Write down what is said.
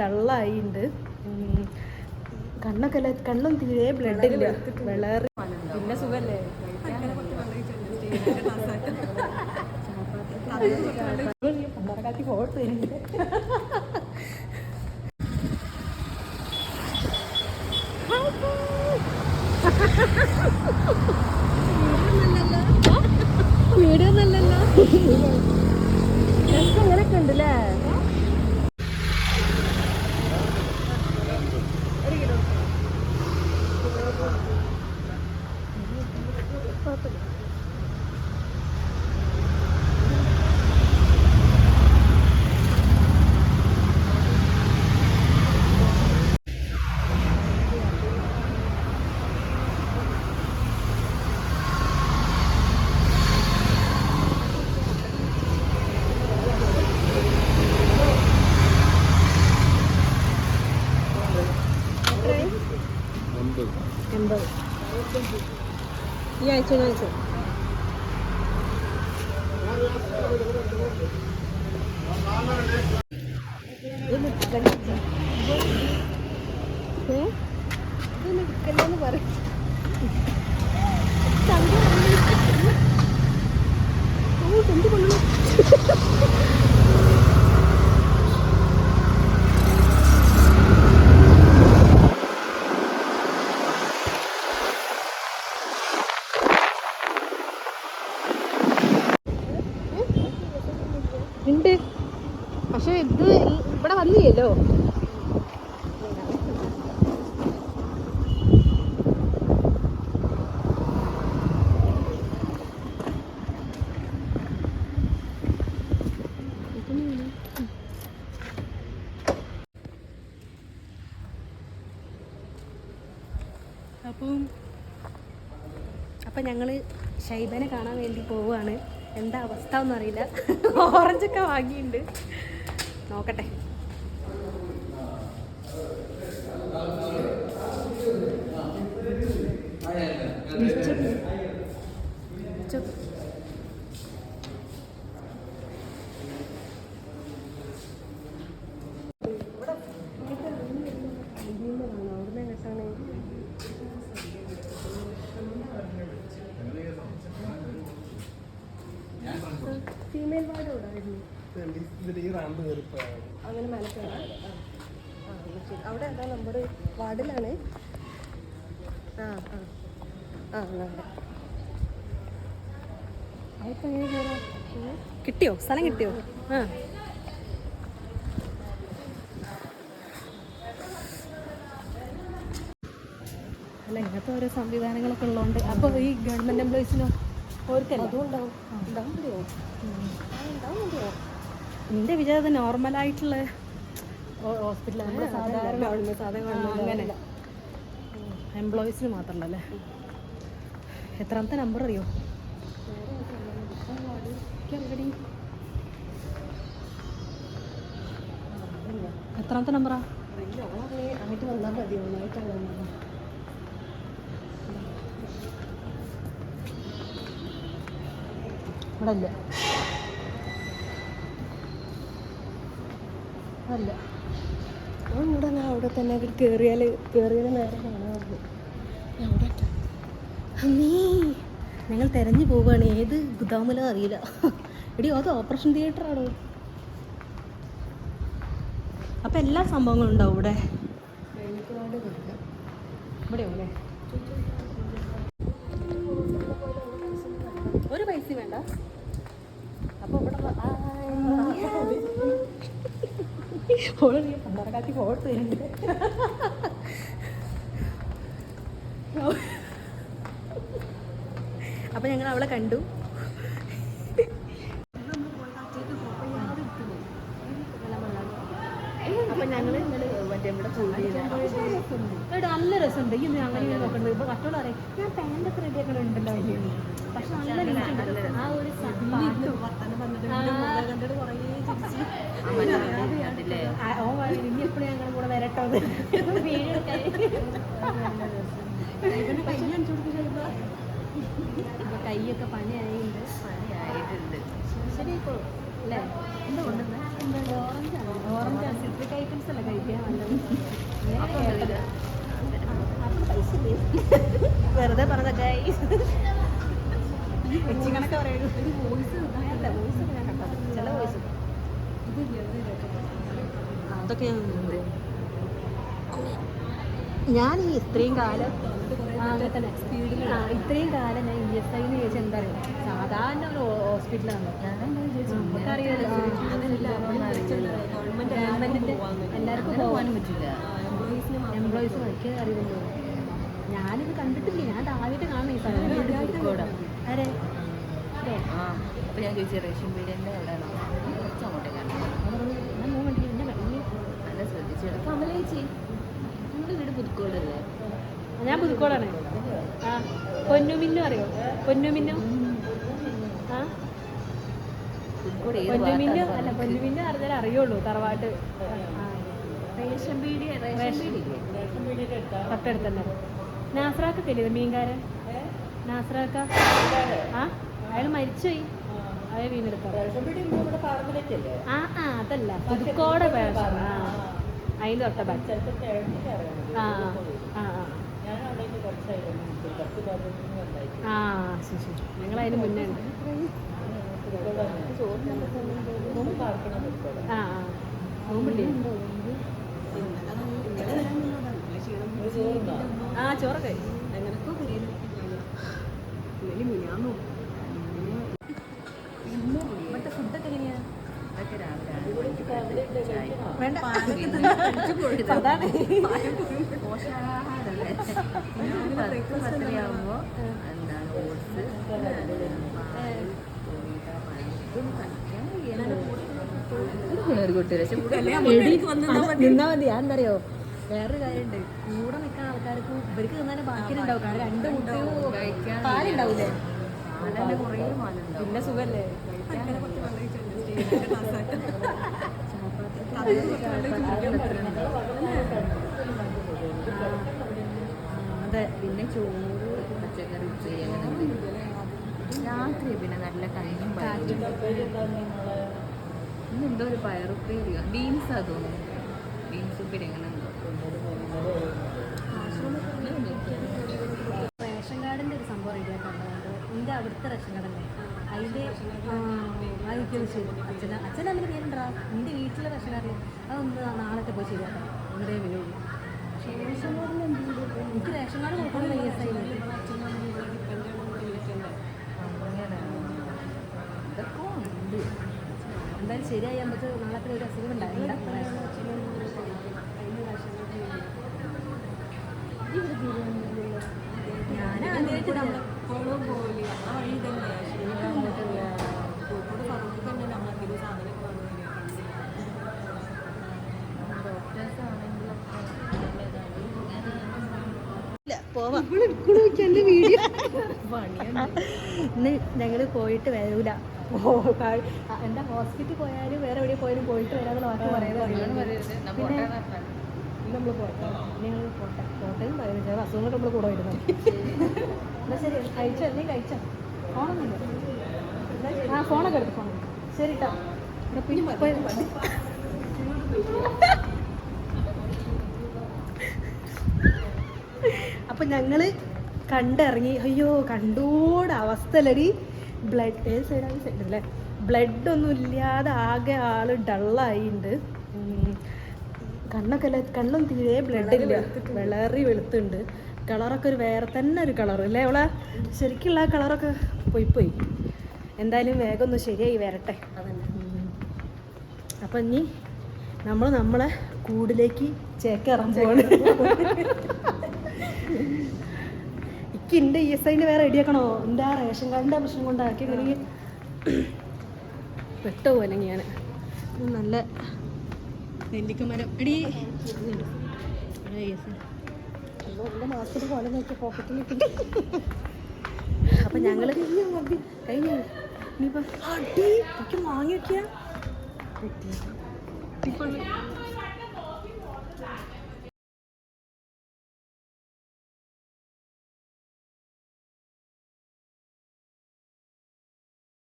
ഡള്ളായി ഉണ്ട് കണ്ണൊക്കെ കണ്ണും തീരെ ബ്ലഡ് ഇല്ല. വിളറ്. പിന്നെ സുഖല്ലേ? വീഡിയോ നല്ലല്ലോ. രസം അങ്ങനെയൊക്കെ ഈ ആഴ്ച ആഴ്ച പറയും എന്ത് കൊള്ളു ഉണ്ട് പക്ഷെ ഇത് ഈ- ഇവിടെ വന്നില്ലല്ലോ അപ്പം അപ്പം ഞങ്ങൾ ഷൈബനെ കാണാൻ വേണ്ടി പോവുകയാണ് എന്താ അവസ്ഥ ഒന്നും അറിയില്ല ഓറഞ്ചൊക്കെ വാങ്ങിയിട്ടുണ്ട് നോക്കട്ടെ ഫീമെയിൽ ഇതിൽ ഈ റാമ്പ് കയറിപ്പോയാണ് അങ്ങനെ മനസ്സിലായി അവിടെ അതാ നമ്പർ വാർഡിലാണ്? ആ ആ. കിട്ടിയോ? സ്ഥലം കിട്ടിയോ? ആ. അല്ല ഇങ്ങനത്തെ ഓരോ സംവിധാനങ്ങളൊക്കെ ഉള്ളതുകൊണ്ട് അപ്പോൾ ഈ ഗവൺമെന്റ് എംപ്ലോയിസിനോ ഓർക്കും അതും ഉണ്ടാവും ഉണ്ടാവും. എന്റെ വിചാരം നോർമലായിട്ടുള്ള ഹോസ്പിറ്റലാണ് സാധാരണ അങ്ങനെ. എംപ്ലോയീസിന് മാത്രമല്ല എത്രാമത്തെ നമ്പർ അറിയോ? എത്രാമത്തെ നമ്പറാ അങ്ങോട്ട് വന്നാൽ മതി ഒന്നായിട്ടാണ് ഇവിടെ ഇല്ല അല്ല. ഇവിടെ ഞാൻ അവിടെ തന്നെ കയറിയാൽ കയറിയാൽ നേരെ കാണാറുണ്ട് അവിടെ അമ്മീ ഞങ്ങൾ തിരഞ്ഞു പോവുകയാണ് ഏത് ഗുദാമിലോ അറിയില്ല. എടി അത് ഓപ്പറേഷൻ തിയേറ്റർ ആണോ? അപ്പം എല്ലാ സംഭവങ്ങളും ഉണ്ടാവും ഇവിടെ? ഇവിടെയോ ഓൾ നീ പണ്ടറക്കാത്തി ഫോട്ടോ അപ്പൊ ഞങ്ങൾ അവളെ കണ്ടു. അപ്പൊ മറ്റേ ഇവിടെ നല്ല രസമുണ്ട്. ഈ അങ്ങനെ നോക്കണ്ടത് ഇപ്പൊ കട്ടോളം അറിയാം ഞാൻ പാന്റൊക്കെ റെഡി ആക്കണ ഉണ്ടല്ലോ അതിന് പക്ഷെ നല്ല നീറ്റ് ഉണ്ട് ആ ഒരു സ- പാട്ടും കണ്ടിട്ട് കുറേ ചിരിച്ച് ആ, ഓൻ പറയും, ഇനി എപ്പോഴും ഞങ്ങളുടെ കൂടെ വരട്ടോ എന്ന്. വീഡിയോ എടുക്കാൻ. ഇവന് കൈ കാണിച്ചു കൊടുക്ക് ഷൈബ. അപ്പൊ കൈയൊക്കെ പണിയായിട്ടുണ്ട് പണിയായിട്ടുണ്ട്. ശരി അല്ലേ? എന്താ സിട്രിക് ഐറ്റംസ് അല്ല കഴിക്കാൻ നല്ലത് വെറുതെ പറഞ്ഞതൊക്കെ കണക്ക് പറയുള്ളൂ ഒരു വോയിസ് അല്ല വോയിസ് ഞാൻ കണ്ടത്. ചില വോയിസ് അതൊക്കെ ഞാൻ ഈ ഇത്രയും കാലം ഇത്രയും കാലം ഞാൻ ഇ എസ് ഐന്ന് ചോദിച്ചാൽ എന്താ അറിയാം? സാധാരണ ഒരു ഹോസ്പിറ്റലാണ്. നമുക്കറിയാലോ ഗവൺമെന്റിന്റെ എല്ലാവർക്കും പോകാനും പറ്റില്ല. എംപ്ലോയീസ് ഒക്കെ അറിയുള്ളൂ ഞാനിത് കണ്ടിട്ടില്ല. ഞാൻ ആദ്യമായിട്ട് കാണുന്ന ഈ സാധനം. അതെ ഞാൻ ചോദിച്ചു റേഷൻ പീഡിയന്റെ എവിടെയാണോ കുറച്ച് അങ്ങോട്ടേക്കാണ് ഞാൻ മൂന്ന് മണിക്ക് എന്നെ ശ്രദ്ധിച്ചു കമല നമ്മുടെ വീട് പുതുക്കോടല്ലേ? ഞാൻ പുതുക്കോടാണ്. ആ പൊന്നുമിന്നു അറിയോ? പൊന്നുമിന്നു ആ? പൊന്നുമിന്നു അല്ല പൊന്നുമിന്നു അറിഞ്ഞാൽ അറിയുള്ളൂ തറവാട്ട്. റേഷൻ പീടി റേഷൻ പീടി തൊട്ടടുത്ത് തന്നെ. നാസ്രാക്കൊക്കെ ഇല്ലേ മീൻകാരൻ? നാസ്രാക്ക ആ അയാൾ മരിച്ചുപോയി. അയാൾ വീണെടുക്കാം ആ ആ അതല്ല. പുതുക്കോടെ വേണം ആ. അതിന്റെ തൊട്ട ബാച്ച് ആ ആ ആ. ശരി ശരി. ഞങ്ങൾ അതിന് മുന്നേ ഉണ്ട്. ആ ആ. നോമ്പില്ലേ ആ ചോറൊക്കെ ഇവിടുത്തെ വേണ്ട. അതാണ്. എന്താണ് ഓട്സ് ഒരു നിന്നാ മതി ഞാൻ എന്തറിയോ വേറൊരു കാര്യമുണ്ട് കൂടെ നിൽക്കുന്ന ആൾക്കാർക്ക് ഇവർക്ക് തിന്നാൻ ബാക്കിയുണ്ടാവും. കാരണം രണ്ട് മുട്ടയും പാലുണ്ടാവൂലേ? പിന്നെ സുഖല്ലേ അതെ പിന്നെ ചോറ് പച്ചക്കറി അങ്ങനെ രാത്രി പിന്നെ നല്ല പയറും. ഇന്ന് എന്തോ ഒരു പയറുപ്പേരി ബീൻസ് ആ തോന്നുന്നു. ബീൻസ് ഉപ്പേരി അങ്ങനെ ഉണ്ടോ റേഷൻ കാർഡിന്റെ ഒരു സംഭവം റെഡിയാക്കാറുണ്ട് എന്റെ അവിടുത്തെ റേഷൻ കാർഡല്ലേ അതിന്റെ അതൊക്കെ ശരി. അച്ഛന അച്ഛൻ അതിന് പേരുണ്ടാ എന്റെ വീട്ടിലെ കാർഡ് അതൊന്ന് നാളത്തെ പോയി ശരിയാക്കാം. ഇവിടെ വരുള്ളൂ? എനിക്ക് റേഷൻ കാർഡ് കൊടുക്കണം വൈ എസ് ഐ ഇതൊക്കെ ഉണ്ട്. എന്തായാലും ശരിയായി. നമുക്ക് നാളത്തെ ഒരു അസുഖം ഉണ്ടായില്ല ആണെങ്കിലൊക്കെ പോവാം. ഇന്ന് ഞങ്ങൾ പോയിട്ട് വരൂല. എന്താ ഹോസ്പിറ്റലിൽ പോയാലും വേറെ എവിടെ പോയാലും പോയിട്ട് വരാമെന്ന് വാക്ക് പറയുന്നത് പിന്നെ നമ്മൾ പോട്ടെ ഞങ്ങൾ പോട്ടെ. കോട്ടയും ചില അസുഖങ്ങൾ നമ്മൾ കൂടെ വരുന്നത് എന്നാൽ ശരി കഴിച്ചോ? നീ കഴിച്ചോ? ഫോണൊന്നുമില്ല. ആ ഫോണൊക്കെ എടുത്ത് ഫോൺ ശരി കേട്ടോ പിന്നെ അപ്പം ഞങ്ങൾ കണ്ടിറങ്ങി. അയ്യോ കണ്ടോട് അവസ്ഥയിലടി. ബ്ലഡ് ടേസ്റ്റ് അല്ലേ ബ്ലഡ് ഒന്നും ഇല്ലാതെ ആകെ ആൾ ഡള്ളായിണ്ട് കണ്ണൊക്കെ അല്ലേ? കണ്ണും തീരെ ബ്ലഡ് ഇല്ല. വിളറി വെളുത്തുണ്ട് കളറൊക്കെ ഒരു വേറെ തന്നെ ഒരു കളർ അല്ലേ അവളെ? ശരിക്കുള്ള ആ കളറൊക്കെ പോയി പോയി. എന്തായാലും വേഗം ഒന്ന് ശരിയായി വരട്ടെ. അപ്പൊ ഇനി നമ്മൾ നമ്മളെ കൂടിലേക്ക് ചേക്കേറാൻ പോകണം എനിക്ക് എന്റെ ഇ എസ് ഐന്റെ വേറെ റെഡിയാക്കണോ എന്റെ ആ റേഷൻ കാർഡിന്റെ പ്രശ്നം കൊണ്ടാക്കി എനിക്ക് പെട്ടുപോകും അല്ലെങ്കിൽ ഞാൻ നല്ല നെല്ലിക്കമരം. എടി. മാസത്തിൽ പോലെ നോക്കി പോക്കറ്റിൽ അപ്പം ഞങ്ങൾ കഴിഞ്ഞു ഇനിയിപ്പം വെക്കുക ഇപ്പം